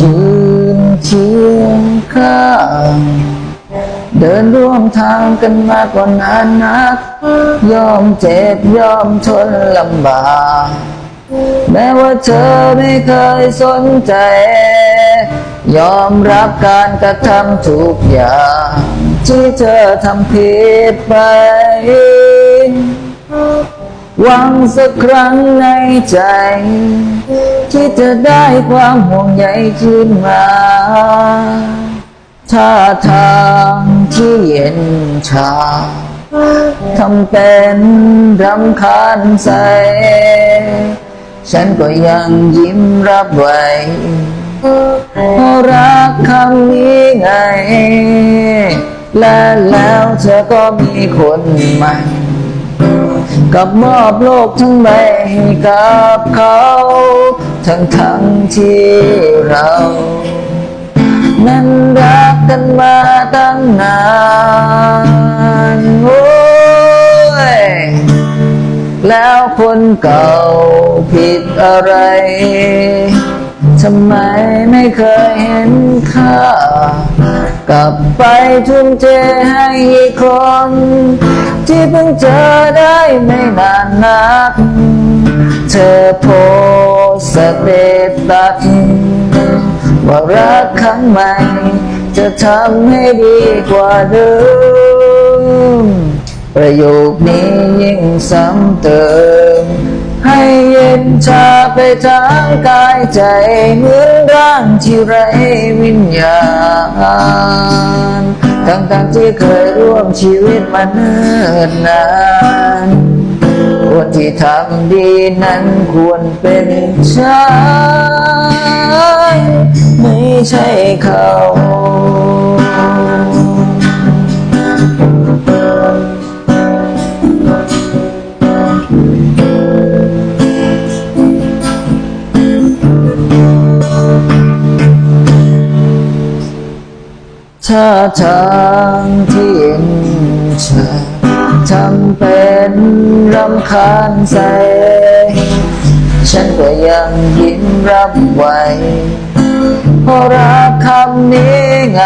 ยืนเคียงข้าง เดินร่วมทางกันมากกว่านานนัก ยอมเจ็บยอมทนลำบากแม้ว่าเธอไม่เคยสนใจ ยอมรับการกระทำทุกอย่าง ที่เธอทำผิดไป หวังสักครั้งในใจ ที่จะได้ความห่วงใยคืนมา ท่าทางที่เย็นชาทำเป็นรำคาญใส ฉันก็ยังยิ้มรับไว้เพราะรักคำนี้ไง และแล้วเธอก็มีคนใหม่ กับมอบโลกทั้งใบให้กับเขา ทั้งทั้งที่เรา นั้นรักกันมาตั้งนานโอ้ยแล้วคนเก่าผิดอะไร ทำไมไม่เคยเห็นค่ากลับไปทุ่มเทให้อีกคน ที่เพิ่งเจอได้ไม่นานนัก เธอโพสต์สเตตัสว่ารักครั้งใหม่ จะทำให้ดีกว่าเดิมประโยคนี้ยิ่งซ้ำเติม ให้เย็นชาไปทั้งกายใจเหมือนร่างที่ไร้วิญญาณทั้งๆที่เคยร่วมชีวิตมาเนิ่นนานคนที่ทำดีนั้นควรเป็นฉันไม่ใช่เขา ถ้าทางที่เย็นชาทำเป็นรำคาญใจ ฉันก็ยังยิ้มรับไว้เพราะรักคำนี้ไง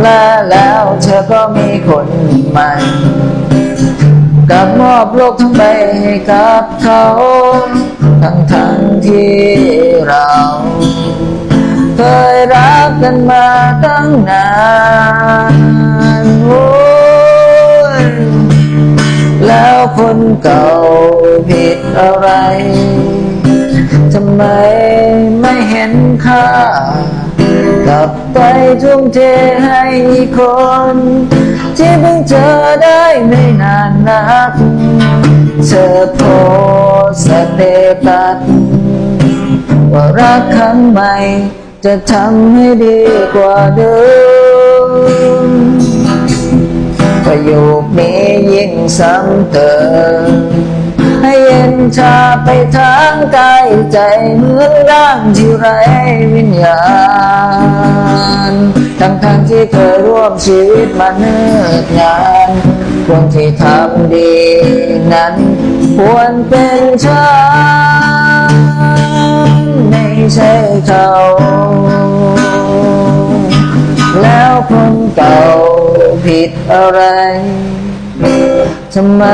และแล้วเธอก็มีคนใหม่กับมอบโลกทั้งใบให้กับเขา ทั้งทั้งที่เรา กันมาตั้งนานโอ้ยแล้วคนเก่าผิดอะไร ทำไมไม่เห็นค่ากลับไปทุ่มเทให้อีกคน ที่เพิ่งเจอได้ไม่นานนัก เธอโพสต์สเตตัสว่ารักครั้งใหม่ จะทำให้ดีกว่าเดิมประโยคนี้ยิ่งซ้ำเติมให้เย็นชาไปทั้งกายใจเหมือนร่างที่ไร้วิญญาณ ทั้งทั้งที่เคยร่วมชีวิตมาเนิ่นนานคนที่ทำดีนั้น ควรเป็นฉัน ใช่เขาแล้วคนเก่าผิดอะไร ทำไม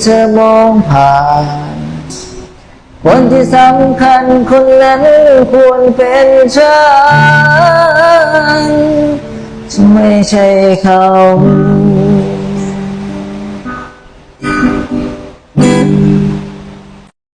เธอมองผ่าน คนที่สำคัญคนนั้นควรเป็นฉันไม่ใช่เขา